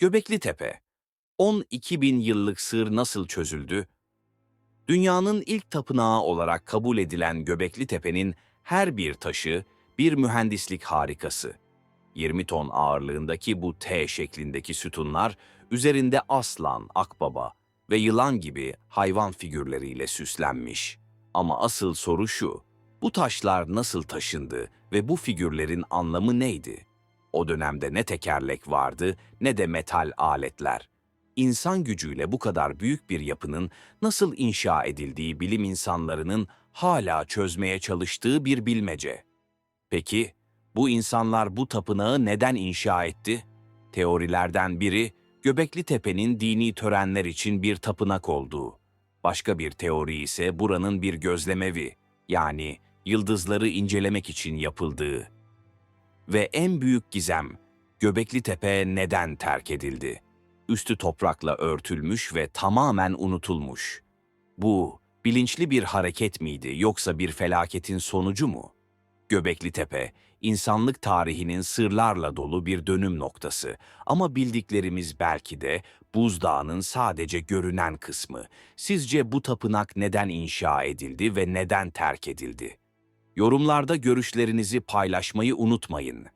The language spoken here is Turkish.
Göbekli Tepe 12 bin yıllık sır nasıl çözüldü? Dünyanın ilk tapınağı olarak kabul edilen Göbekli Tepe'nin her bir taşı bir mühendislik harikası. 20 ton ağırlığındaki bu T şeklindeki sütunlar üzerinde aslan, akbaba ve yılan gibi hayvan figürleriyle süslenmiş. Ama asıl soru şu, bu taşlar nasıl taşındı ve bu figürlerin anlamı neydi? O dönemde ne tekerlek vardı ne de metal aletler. İnsan gücüyle bu kadar büyük bir yapının nasıl inşa edildiği bilim insanlarının hala çözmeye çalıştığı bir bilmece. Peki, bu insanlar bu tapınağı neden inşa etti? Teorilerden biri, Göbekli Tepe'nin dini törenler için bir tapınak olduğu. Başka bir teori ise buranın bir gözlemevi, yani yıldızları incelemek için yapıldığı. Ve en büyük gizem, Göbekli Tepe neden terk edildi? Üstü toprakla örtülmüş ve tamamen unutulmuş. Bu, bilinçli bir hareket miydi yoksa bir felaketin sonucu mu? Göbekli Tepe, insanlık tarihinin sırlarla dolu bir dönüm noktası ama bildiklerimiz belki de buzdağının sadece görünen kısmı. Sizce bu tapınak neden inşa edildi ve neden terk edildi? Yorumlarda görüşlerinizi paylaşmayı unutmayın.